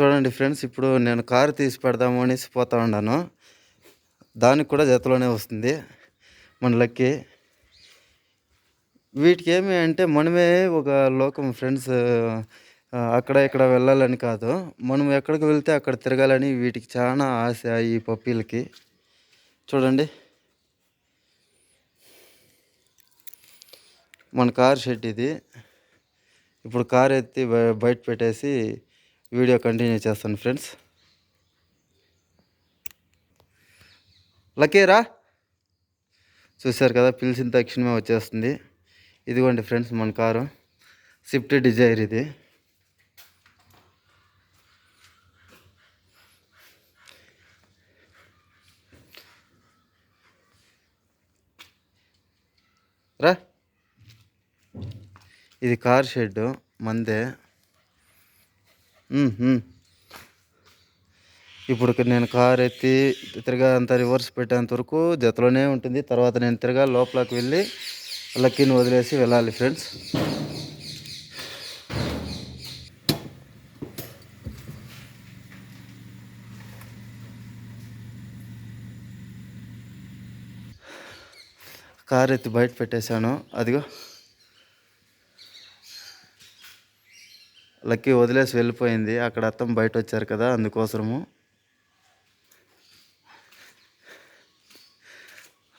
చూడండి ఫ్రెండ్స్ ఇప్పుడు నేను కారు తీసి పెడదాము అనేసి పోతా ఉన్నాను. దానికి కూడా జతలోనే వస్తుంది మన లక్కీ. వీటికి ఏమి అంటే మనమే ఒక లోకం ఫ్రెండ్స్ అక్కడ ఇక్కడ వెళ్ళాలని కాదు. మనం ఎక్కడికి వెళ్తే అక్కడ తిరగాలని వీటికి చాలా ఆశ ఈ పప్పీలకి. చూడండి. మన కార్ షెడ్ ఇది. ఇప్పుడు కార్ ఎత్తి బయ- బయట పెట్టేసి వీడియో కంటిన్యూ చేస్తాను ఫ్రెండ్స్. లకేరా చూశారు కదా పిలిచిన తక్షణమే వచ్చేస్తుంది. ఇదిగోండి ఫ్రెండ్స్ మన కారు. స్విఫ్ట్ డిజైర్ ఇది. రా. ఇది కార్ షెడ్ మందే. ఇప్పుడు నేను కార్ ఎత్తి తిరగా అంత రివర్స్ పెట్టేంత వరకు జతలోనే ఉంటుంది. తర్వాత నేను తిరగా లోపలికి వెళ్ళి లక్కీని వదిలేసి వెళ్ళాలి ఫ్రెండ్స్ కార్ ఎత్తి బయట పెట్టేశాను. అదిగో. లక్కీ వదిలేసి వెళ్ళిపోయింది. అక్కడ అత్తం బయట వచ్చారు కదా అందుకోసము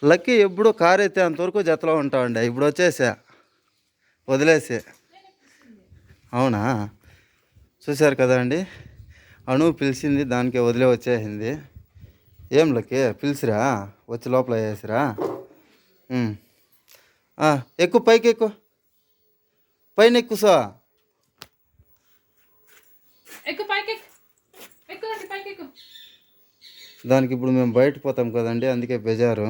లక్కీ ఎప్పుడు కారు అయితే అంతవరకు జతలో ఉంటామండి ఇప్పుడు వచ్చేసా. వదిలేసి. అవునా? చూశారు కదా అండి. అణు పిలిచింది దానికే వదిలే వచ్చేసింది. ఏం లక్కీ? పిలిచిరా వచ్చి లోపల వేసిరా? ఎక్కువ పైకి ఎక్కువ పైన ఎక్కుసా ఎక్కు పైకి ఎక్కు ఎక్కు రండి పైకి ఎక్కు దానికి ఇప్పుడు మేము బయట పోతాం కదండి అందుకే బెజారు.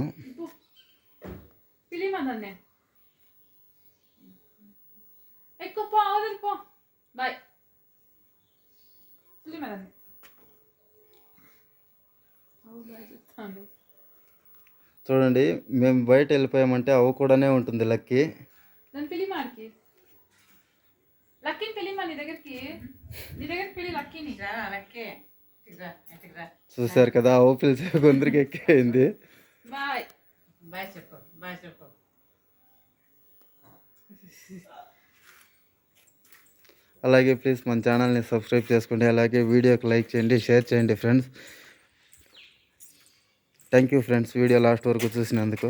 పో పో. బాయ్. చూడండి మేము బయట వెళ్ళిపోయామంటే అవి కూడానే ఉంటుంది లక్కీ. లక్కీని పిలిమా నీ దగ్గరికి? నీ దగ్గరికి పిలి లక్కీని? రా లక్కే. ఇటురా ఇటురా చూశారు కదా అవు పిలిచే కొందరికి ఎక్కింది బాయ్. బాయ్ చెప్పు బాయ్ చెప్పు. అలాగే ప్లీజ్ మన ఛానల్ని సబ్స్క్రైబ్ చేసుకోండి అలాగే వీడియోకి లైక్ చేయండి షేర్ చేయండి friends thank you friends video last వరకు చూసినందుకు.